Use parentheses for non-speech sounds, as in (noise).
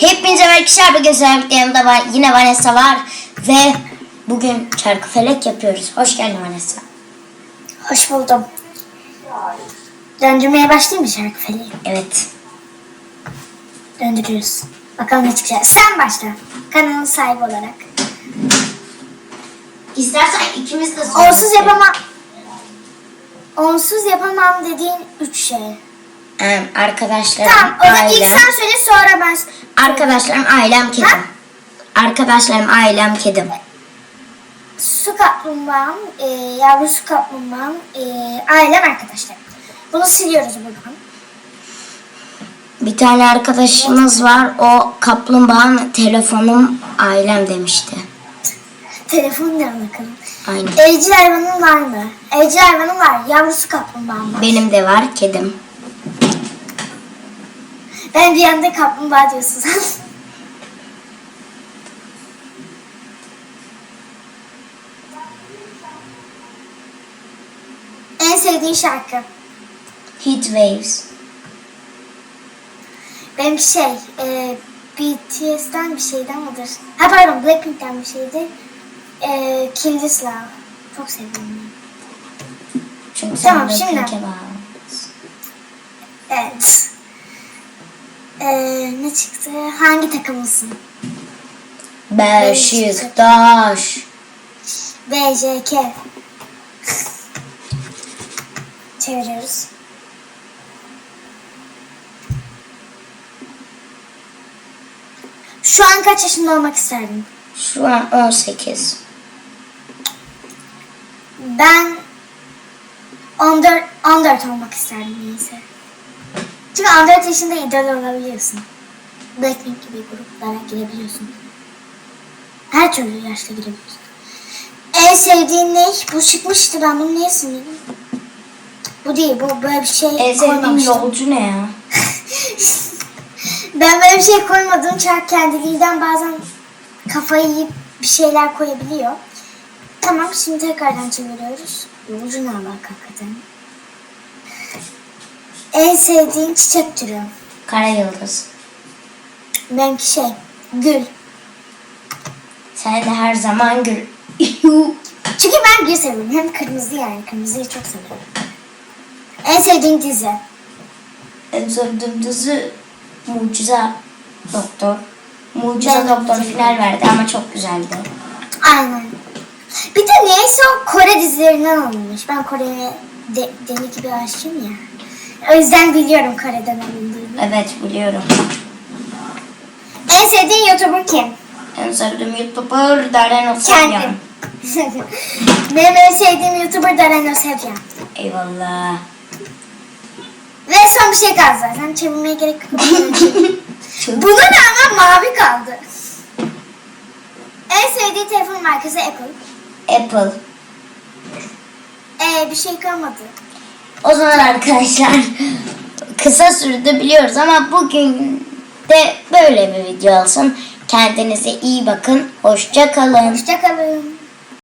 Hepinize arkadaşlar. Bugün sizlerle yanımda va- yine Vanessa var. Ve bugün çarkı felek yapıyoruz. Hoş geldin Vanessa. Hoş buldum. Döndürmeye başlayayım mı şarkı feleği? Evet. Döndürüyoruz. Bakalım ne çıkacak. Sen başla. Kanalın sahibi olarak. İstersen ikimiz de Onsuz yapamam. Onsuz yapamam dediğin üç şey. Ee, arkadaşlarım, Tamam o zaman ilk ailem. sen söyle sonra ben. Arkadaşlarım, ailem, kedim. Ha? Arkadaşlarım, ailem, kedim. Su kaplumbağam, e, yavru su kaplumbağam, e, ailem arkadaşlar. Bunu siliyoruz buradan. Bir tane arkadaşımız var. O kaplumbağam, telefonum, ailem demişti. Telefon ne alakalı? Aynen. Evcil hayvanın var mı? Evcil hayvanın var. Yavrusu kaplumbağam var. Benim de var, kedim. Ben anda kaplumbağa diyorsun sen. (laughs) en sevdiğin şarkı. Heat Waves. Benimki şey, e, BTS'ten bir şeyden mıdır? Ha pardon, Blackpink'ten bir şeydi. E, Kill This Love. Çok sevdim. Çünkü Tamam, şimdi. Evet. E, ne çıktı? Hangi takımlısın? Beşiktaş. BJK. Çeviriyoruz. Şu an kaç yaşında olmak isterdin? Şu an 18. Ben 14, 14 olmak isterdim neyse. Çünkü 14 yaşında idol olabiliyorsun. Blackpink gibi gruplara girebiliyorsun. Her türlü yaşta girebiliyorsun. En sevdiğin ne? Bu çıkmıştı ben bunu niye sildim? Bu değil bu böyle bir şey En sevdiğim koymamıştım. yolcu ne ya? (laughs) Ben böyle bir şey koymadım. Çark kendiliğinden bazen kafayı yiyip bir şeyler koyabiliyor. Tamam şimdi tekrardan çeviriyoruz. Yolcu ne alaka hakikaten? En sevdiğin çiçek türü. Kara yıldız. Benimki şey gül. Sen de her zaman gül. (laughs) Çünkü ben gül seviyorum. Hem kırmızı yani. Kırmızıyı çok seviyorum. En sevdiğin dizi. en sevdiğim dizi Mucize Doktor. Mucize Ben de Doktor Mucize final verdi ama çok güzeldi. Aynen. Bir de neyse o Kore dizilerinden alınmış. Ben Kore'ye de, deli gibi aşığım ya. O yüzden biliyorum Kore'den alındığını. Evet biliyorum. En sevdiğin YouTuber kim? En sevdiğim YouTuber Darren Osmanyan. Kendim. (laughs) Benim en sevdiğim YouTuber Darren Osebyan. Eyvallah. Ve son bir şey kaldı zaten. Çevirmeye gerek yok. (laughs) Buna rağmen mavi kaldı. En sevdiği telefon markası Apple. Apple. Ee, bir şey kalmadı. O zaman arkadaşlar kısa sürede biliyoruz ama bugün de böyle bir video olsun. Kendinize iyi bakın. Hoşça kalın. Hoşçakalın.